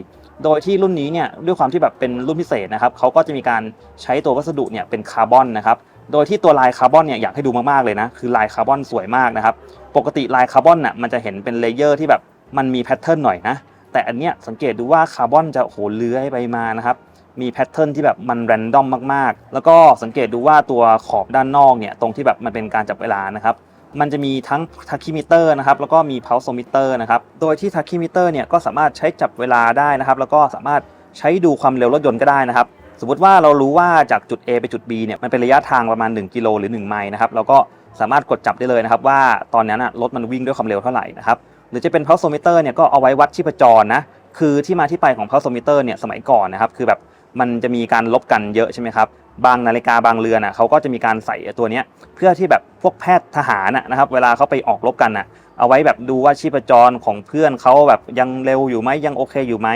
โดยที่รุ่นนี้เนี่ยด้วยความที่แบบเป็นรุ่นพิเศษนะครับเขาก็จะมีการใช้ตัววัสดุเนี่ยเป็นคาร์บอนนะครับ โดยที่ตัวลายคาร์บอนเนี่ยอยากให้ดูมากๆเลยนะคือลายคาร์บอนสวยมากนะครับปกติลายคาร์บอนน่ะมันจะเห็นเป็นเลเยอร์ที่แบบมันมีแพทเทิร์นหน่อยนะแต่อันเนี้ยสังเกตดูว่าคาร์บอนจะโหเลื้อยไปมานะครับมีแพทเทิร์นที่แบบมันแรนดอมมากๆ แล้วก็สังเกตดูว่าตัวขอบด้านนอกเนี่ยตรงที่แบบมันเป็นการจับเวลานะครับมันจะมีทั้งทักคิมิเตอร์นะครับแล้วก็มีเพาโซมิเตอร์นะครับโดยที่ทักคิมิเตอร์เนี่ยก็สามารถใช้จับเวลาได้นะครับแล้วก็สามารถใช้ดูความเร็วรถยนต์ก็ได้นะครับ สมมติว่าเรารู้ว่าจากจุด A ไปจุด B เนี่ยมันเป็นระยะทางประมาณ 1 กิโลหรือ 1 ไมล์นะครับเราก็สามารถกดจับได้เลยนะครับว่าตอนนั้นนะรถมันวิ่งด้วยความเร็วเท่าไหร่นะครับหรือจะเป็นเพาโซมิเตอร์เนี่ยก็เอาไว้วัดชีพจรนะคือที่มาที่ไปของเพาโซมิเตอร์เนี่ยสมัยก่อนนะครับคือแบบมันจะมีการลบกันเยอะใช่ไหมครับบางนาฬิกาบางเรือนอะเขาก็จะมีการใส่ตัวเนี้ยเพื่อที่แบบพวกแพทย์ทหารน่ะนะครับเวลาเขาไปออกรบกันน่ะเอาไว้แบบดูว่าชีพจรของเพื่อนเขาแบบยังเร็วอยู่ไหมยังโอเคอยู่ไหม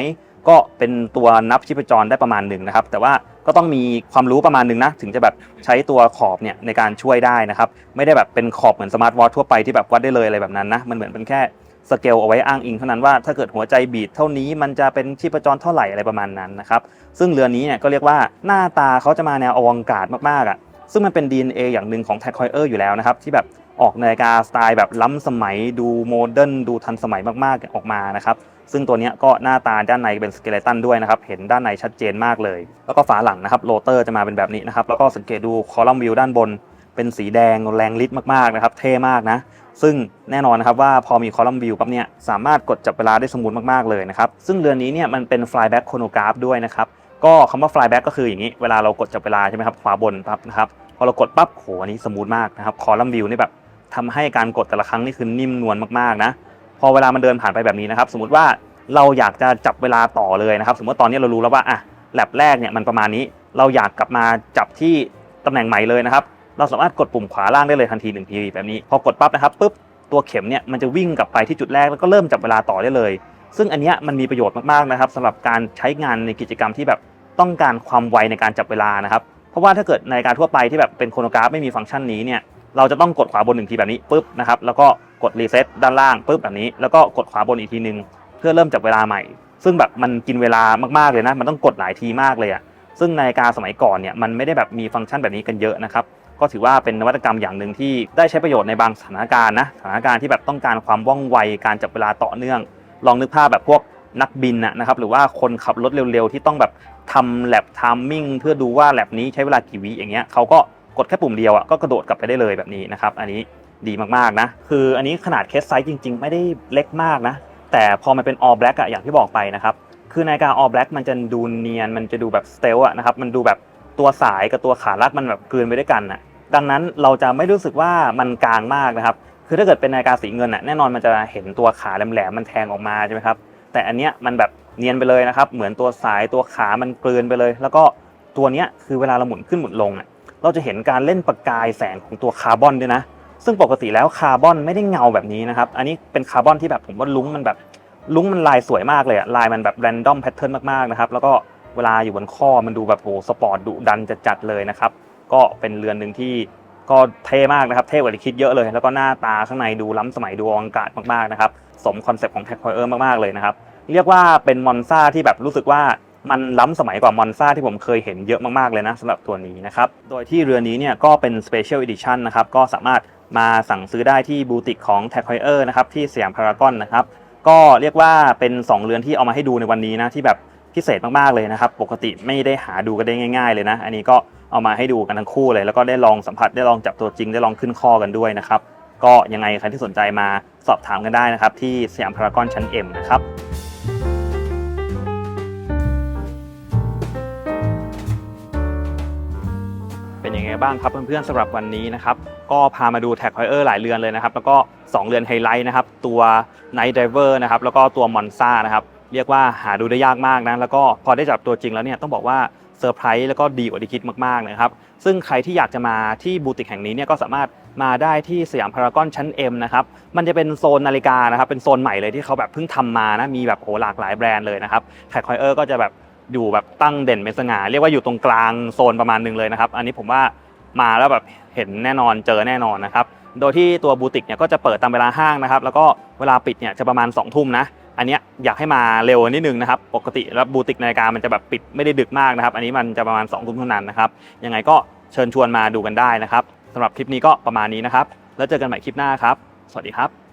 ก็เป็นตัวนับชีพจรได้ประมาณหนึ่งนะครับ แต่ว่าก็ต้องมีความรู้ประมาณหนึ่งนะถึงจะแบบใช้ตัวขอบเนี่ยในการช่วยได้นะครับ ไม่ได้แบบเป็นขอบเหมือนสมาร์ทวอททั่วไปที่แบบวัดได้เลยอะไรแบบนั้นนะมันเหมือนเป็นแค่สเกลเอาไว้อ้างอิงเท่านั้นว่าถ้าเกิดหัวใจบีดเท่านี้มันจะเป็นชีพจรเท่าไหร่อะไรประมาณนั้นนะครับ ซึ่งเรือนนี้เนี่ยก็เรียกว่าหน้าตาเขาจะมาแนวอวังการ์ดมากๆอะซึ่งมันเป็น DNA อย่างหนึ่งของ Tag Heuer อยู่แล้วนะครับ ที่แบบออกนาฬิกาสไตล์แบบล้ำสมัยดูโมเดิร์นดูทันสมัยมากๆออกมานะครับ ซึ่งตัวนี้ก็หน้าตาด้านในเป็นสเกเลตันด้วยนะครับ เห็นด้านในชัดเจนมากเลย แล้วก็ฝาหลังนะครับโรเตอร์จะมาเป็นแบบนี้นะครับ แล้วก็สังเกตดูคอลัมน์วิวด้านบน เป็นสีแดงแรงฤทธิ์มากๆนะครับ เท่มากนะ ซึ่งแน่นอนนะครับว่าพอมีคอลัมน์วิวปั๊บเนี่ยสามารถกดจับเวลาได้สมูทมากๆเลยนะครับ ซึ่งเรือนนี้เนี่ยมันเป็น flyback chronograph ด้วยนะครับ ก็คำว่า flyback ก็คืออย่างนี้ เวลาเรากดจับเวลาใช่ไหมครับ ขวาบนปั๊บนะครับ พอเรากดปั๊บโหอันนี้สมูทมากนะครับ คอลัมน์วิวนี่แบบทำให้การกดแต่ละครั้งนี่คือนิ่มนวลมากๆนะ พอเวลามันเดินผ่านไปแบบนี้นะครับ สมมติว่าเราอยากจะจับเวลาต่อเลยนะครับ สมมติตอนนี้เรารู้แล้วว่าอะแลบแรกเนี่ยมันประมาณนี้ เราอยากกลับมาจับที่ตำแหน่งใหม่เลยนะครับ เราสามารถกดปุ่มขวาล่างได้เลยทันที1ทีแบบนี้ พอกดปั๊บนะครับปุ๊บตัวเข็มเนี่ยมันจะวิ่งกลับไปที่จุดแรกแล้วก็เริ่มจับเวลาต่อได้เลย ซึ่งอันเนี้ยมันมีประโยชน์มากๆนะครับสำหรับการใช้งานในกิจกรรมที่แบบต้องการความไวในการจับเวลานะครับ เพราะว่าถ้าเกิดในการทั่วไปที่แบบเป็นโครโนกราฟไม่มีฟังก์ชันนี้เนี่ย เราจะต้องกดขวาบนหนึ่งทีแบบนี้ปุ๊บนะครับแล้วก็กดรีเซ็ตด้านล่างปุ๊บแบบนี้ แล้วก็กดขวาบนอีกทีนึง เพื่อเริ่มจับเวลาใหม่ ซึ่งแบบมันกินเวลามากๆเลยนะ มันต้องกดหลายทีมากเลยอะซึ่งนาฬิกาสมัยก่อนเนี่ยมันไม่ได้แบบมีฟังก์ชันแบบนี้กันเยอะนะครับก็ถือว่าเป็นนวัตกรรมอย่างหนึ่งที่ได้ใช้ประโยชน์ในบางสถานการณ์นะสถานการณ์ที่แบบต้องการความว่องไวการจับเวลาต่อเนื่อง ลองนึกภาพแบบพวกนักบินนะครับหรือว่าคนขับรถเร็วๆ ที่ต้องแบบทำแลบทามมิ่งเพื่อดูว่าแลบนี้ใช้เวลากี่วิอย่างเงี้ยเขาก็ กดแค่ปุ่มเดียวอะก็กระโดดกลับไปได้เลยแบบนี้นะครับ อันนี้ดีมากๆนะ คืออันนี้ขนาดเคสไซส์จริง ๆ ไม่ได้เล็กมากนะ แต่พอมันเป็น all black อะอย่างที่บอกไปนะครับ คือนาฬิกา all black มันจะดูเนียน มันจะดูแบบสเตลอะนะครับ มันดูแบบตัวสายกับตัวขาลัดมันแบบกลืนไปด้วยกันอะดังนั้นเราจะไม่รู้สึกว่ามันกลางมากนะครับ คือถ้าเกิดเป็นนาฬิกาสีเงินอะแน่นอนมันจะเห็นตัวขาแหลมๆมันแทงออกมาใช่ไหมครับ แต่อันเนี้ยมันแบบเนียนไปเลยนะครับ เหมือนตัวสายตัวขามันกลืนไปเลย แล้วก็ตัวเนี้ยคือเวลาเราหมุนขึ้นหมุนลงอะ เราจะเห็นการเล่นประกายแสงของตัวคาร์บอนด้วยนะ ซึ่งปกติแล้วคาร์บอนไม่ได้เงาแบบนี้นะครับ อันนี้เป็นคาร์บอนที่แบบผมว่าลุ้งมันแบบลุ้งมันลายสวยมากเลยอะลายมันแบบแรนดอมแพทเทิร์นมากๆนะครับแล้วก็เวลาอยู่บนข้อมันดูแบบโหสปอร์ตดุดันจัดๆเลยนะครับก็เป็นเรือนหนึ่งที่ก็เท่มากนะครับ เท่กว่าที่คิดเยอะเลย แล้วก็หน้าตาข้างในดูล้ำสมัยดูอลังการมากๆนะครับ สมคอนเซปต์ของแท็กพอยเออร์มากๆเลยนะครับ เรียกว่าเป็นมอนซ่าที่แบบรู้สึกว่า มันล้ำสมัยกว่ามอนซ่าที่ผมเคยเห็นเยอะมากๆเลยนะสำหรับตัวนี้นะครับ โดยที่เรือนี้เนี่ยก็เป็น Special Edition นะครับ ก็สามารถมาสั่งซื้อได้ที่บูติกของ Tag Heuer นะครับที่สยามพารากอนนะครับ ก็เรียกว่าเป็น 2 เรือนที่เอามาให้ดูในวันนี้นะที่แบบพิเศษมากๆเลยนะครับ ปกติไม่ได้หาดูกันได้ง่าย ๆ เลยนะ อันนี้ก็เอามาให้ดูกันทั้งคู่เลย แล้วก็ได้ลองสัมผัสได้ลองจับตัวจริงได้ลองขึ้นข้อกันด้วยนะครับก็ยังไงใครที่สนใจมาสอบถามกันได้นะครับที่สยามพารากอนชั้น M นะครับ เป็นยังไงบ้างครับเพื่อนๆสำหรับวันนี้นะครับ ก็พามาดูแท็ก h อยเออร์หลายเรือนเลยนะครับ แล้วก็ 2 เรือนไฮไลท์นะครับ ตัว Night Diver นะครับ แล้วก็ตัว Monza นะครับ เรียกว่าหาดูได้ยากมากนะ แล้วก็พอได้จับตัวจริงแล้วเนี่ยต้องบอกว่าเซอร์ไพรส์แล้วก็ดีกว่าที่คิดมากๆนะครับ ซึ่งใครที่อยากจะมาที่บูติกแห่งนี้เนี่ยก็สามารถมาได้ที่สยามพารากอนชั้น M นะครับ มันจะเป็นโซนนาฬิกานะครับ เป็นโซนใหม่เลยที่เขาแบบเพิ่งทำมานะ มีแบบโหหลากหลายแบรนด์เลยนะครับแท็ก h อยเออร์ก็จะแบบ อยู่แบบตั้งเด่นเป็นสง่าเรียกว่าอยู่ตรงกลางโซนประมาณหนึ่งเลยนะครับ อันนี้ผมว่ามาแล้วแบบเห็นแน่นอนเจอแน่นอนนะครับ โดยที่ตัวบูติกเนี่ยก็จะเปิดตามเวลาห้างนะครับ แล้วก็เวลาปิดเนี่ยจะประมาณ2องทุ่มนะ อันเนี้ยอยากให้มาเร็วนิดนึงนะครับ ปกติแล้วบูติกนาฬิกามันจะแบบปิดไม่ได้ดึกมากนะครับ อันนี้มันจะประมาณ2องทุ่มเท่านั้นนะครับ ยังไงก็เชิญชวนมาดูกันได้นะครับสำหรับคลิปนี้ก็ประมาณนี้นะครับ แล้วเจอกันใหม่คลิปหน้าครับ สวัสดีครับ